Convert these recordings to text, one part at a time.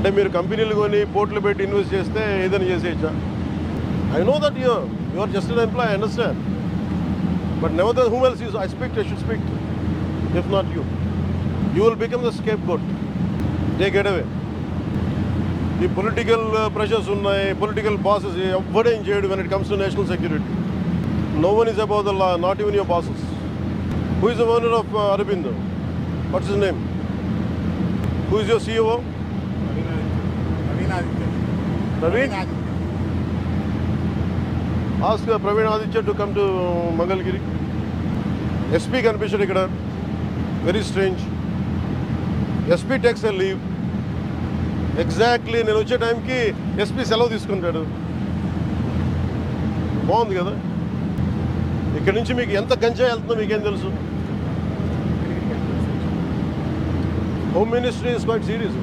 అంటే మీరు కంపెనీలు కొని పోర్ట్లు పెట్టి ఇన్వెస్ట్ చేస్తే ఏదైనా చేసేయచ్చా? I know that you you are just an employee understand but never the whom else use I speak I should speak if not you you will become the scapegoat they get away ఈ political pressures ఉన్నాయి political bosses ఎవ్వడేం చేయడు when it comes to national security no one is about the law not even your bosses who is the owner of Aurobindo what's is name who is your CEO ask Praveen? Aditya. To come to Mangalagiri. SP కనిపించాడు ఇక్కడ. Very strange SP takes a leave exactly నేను వచ్చే టైంకి SP సెలవు తీసుకుంటాడు. బాగుంది కదా? ఇక్కడ నుంచి మీకు ఎంత గంజా వెళ్తుందో మీకేం తెలుసు? Home ministry is quite serious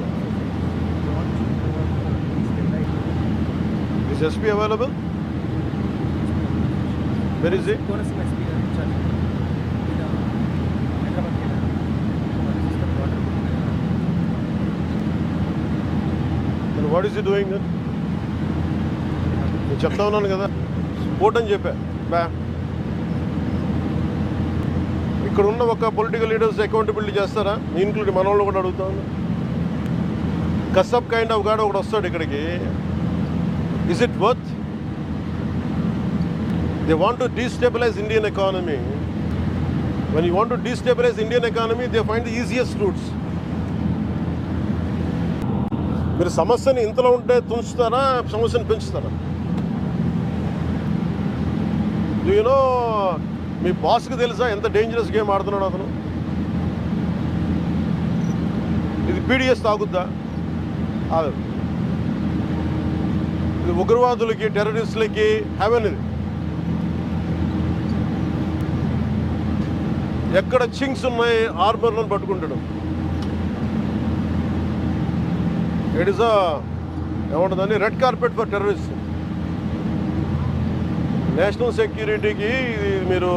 హైదరాబాద్కి వెళ్ళారు వాళ్ళ సిస్టర్ డాటర్ మరి వాట్ ఈస్ ఈ డూయింగ్ నేను చెప్తా ఉన్నాను కదా. స్పోర్ట్ అని చెప్పా. బా. ఇక్కడ ఉన్న ఒక పొలిటికల్ లీడర్స్ అకౌంటబిలిటీ చేస్తారా? ఇంక్లూడ్ మన వాళ్ళు కూడా అడుగుతా ఉన్నా. కసబ్ కైండ్ ఆఫ్ గాడ్ ఒకటి వస్తాడు ఇక్కడికి. Is it worth they want to destabilize Indian economy when you want to destabilize Indian economy they find the easiest routes మీరు సమస్యని ఇంతలో ఉంటే తుంచుతారా సమస్యను పెంచుతారా? యూనో మీ బాస్కి తెలుసా ఎంత డేంజరస్ గేమ్ ఆడుతున్నాడు అతను? ఇది పీడిఎస్ తాగుద్దా? ఉగ్రవాదులకి టెర్రరిస్టులకి హెవెన్ ఇది. ఎక్కడ చింగ్స్ ఉన్నాయి ఆర్మర్లను పట్టుకుంటాడు. It is ఏమంటుందని red carpet for terrorist national సెక్యూరిటీకి ఇది మీరు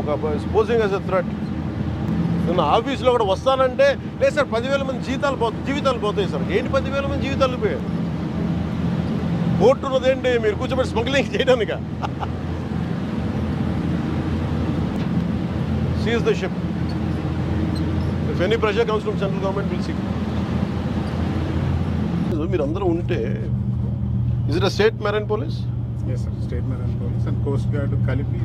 ఒక స్పోజింగ్ యాజ్ ఎ థ్రెట్ నిన్న ఆఫీస్లో కూడా వస్తానంటే లేదు సార్ పదివేల మంది జీతాలు పో జీవితాలు పోతాయి సార్. ఏంటి పదివేల మంది జీవితాలు పోయాయి? కోర్టు ఉన్నదేంటి మీరు కూర్చోబెట్టి smuggling చేయడానిక? Seize the ship if any pressure comes from central government will see మీరు అందరూ ఉంటే is it state marine police yes sir state marine police and coast guard కలిపి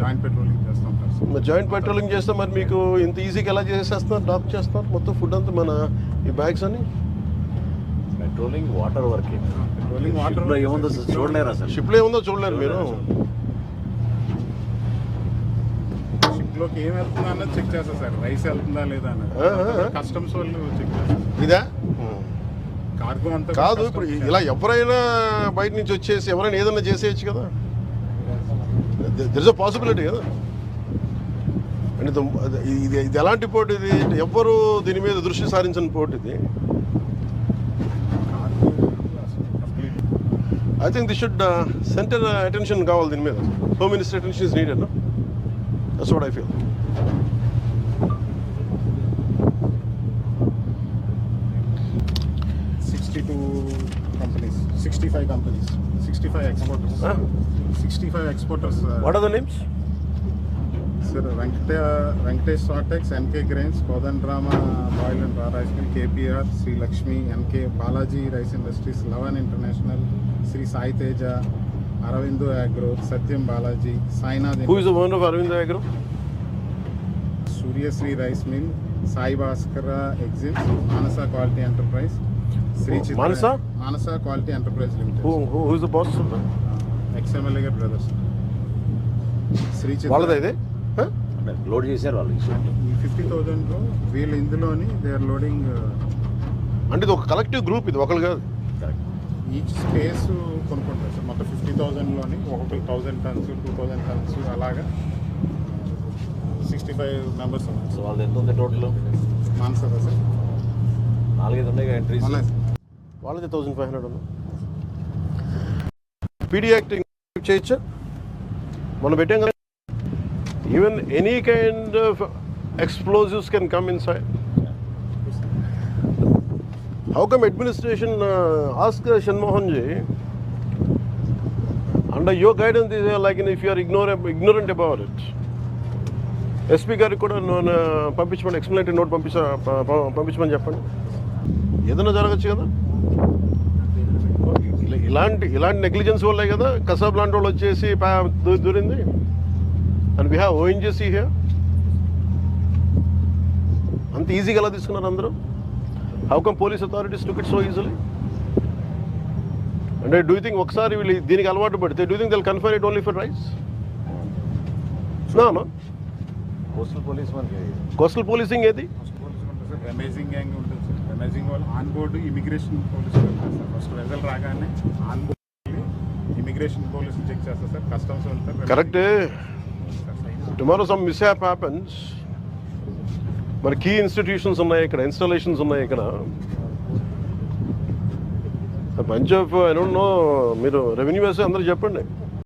జాయింట్ పెట్రోలింగ్ చేస్తూ ఉంటారు సార్ మరి జాయింట్ పెట్రోలింగ్ చేస్తే మరి మీకు ఇంత ఈజీగా ఎలా చేసేస్తున్నారు? డ్రాప్ చేస్తున్నారు? మొత్తం ఫుడ్ అంతా మన ఈ బ్యాగ్స్ అని పెట్రోలింగ్ వాటర్ వర్కే పెట్రోలింగ్ వాటర్ షిప్లో ఏముందో చూడలేరా సార్ షిప్లో ఏముందో చూడలేరు మీరు. షిప్లోకి ఏం వెళ్తుందా అన్నది చెక్ చేస్తారు సార్. రైస్ వెళ్తుందా లేదా. అన్నది. కస్టమ్స్ వాళ్ళు చెక్ చేస్తారు. ఇదా? కార్గో అంతా కాదు ఇప్పుడు ఇలా ఎవరైనా బయట నుంచి వచ్చేసి ఎవరైనా ఏదైనా చేసేయచ్చు కదా. దర్ ఇస్ అ పాసిబిలిటీ కదా. అంటే ఇది- ఇది ఇది ఎలాంటి పోటీ ఇది? ఎవ్వరు దీని మీద దృష్టి సారించిన పోటీ ఇది? I think they should uh, center uh, attention Gawal din meda. Home Minister attention is needed, no? That's what I feel. Sixty-two companies, sixty-five companies, sixty-five exporters. Huh? Sixty-five exporters. Uh, what are the names? Sir Venkata Venkatesh Satex NK grains Kodandarama boil and raw rice mill KPR Sri Lakshmi NK Balaji rice industries Lavan international Sri Sai Teja Aurobindo agro Satyam Balaji Sainath who is the owner of Aravind agro Suryasri rice mill Sai Bhaskara exit Manasa quality enterprise Sri Chitra- Manasa? Manasa quality enterprise who limited who is the boss ex MLA గారి brothers Shri చిత్ర- వాళ్ళదే ఇది అంటే load చేశారు వాళ్ళు fifty థౌజండ్లో వీళ్ళు ఇందులోని they are loading అంటే ఇది ఒక కలెక్టివ్ గ్రూప్ ఇది ఒకరు కాదు. కరెక్ట్ ఈచ్ స్పేస్ కొనుక్కుంటారు సార్. మొత్తం ఫిఫ్టీ థౌజండ్లోని ఒక్కొక్కరు thousand tons two thousand tons అలాగా సిక్స్టీ ఫైవ్ మెంబర్స్ ఉన్నారు. సో వాళ్ళది ఎంత ఉంది టోటల్ మానసదా సార్. నాలుగైదు ఉన్నాయి. ఎంట్రీస్ వాళ్ళది థౌసండ్ ఫైవ్ హండ్రెడ్ ఉన్నా పీడీ యాక్టింగ్ చేయొచ్చా? మనం పెట్టాం కదా. Even any kind of explosives can come inside How come administration uh, ask uh, Shanmohan ji, under your guidance, they are like if you are ignorant, ignorant about it. SP గారికి కూడా నేను పంపించమని explanatory note పంపించ ప- పంపించమని చెప్పండి. ఏదైనా జరగచ్చు కదా? ఇలా- ఇలాంటి ఇలాంటి నెగ్లిజెన్స్ వల్లే కదా కసాబ్ లాంటి వాళ్ళు వచ్చేసి దూరింది? And we have ONGC here అంత ఈజీగా ఎలా తీసుకున్నారు అందరూ? How come police authorities took it so easily అంటే డూ థింక్ ఒకసారి వీళ్ళు దీనికి అలవాటు పడితే do think they'll confine it only for rice no coastal police coastal policing ఏది? అమేజింగ్ గ్యాంగ్ ఉంటుంది సార్. అమేజింగ్ వాళ్ళు ఆన్ బోర్డు ఇమిగ్రేషన్ పోలీస్ వెళ్తారు సార్. ఫస్ట్ వెజల్ రాగానే ఆన్ బోర్డు ఇమిగ్రేషన్ పోలీసులు చెక్ చేస్తారు సార్. కస్టమ్స్ వెళ్తారు correct tomorrow some mishap happens మరి key institutions ఉన్నాయి ఇక్కడ ఇన్స్టాలేషన్స్ ఉన్నాయి ఇక్కడ. Bunch of I don't know మీరు రెవెన్యూ వేసే అందరూ చెప్పండి.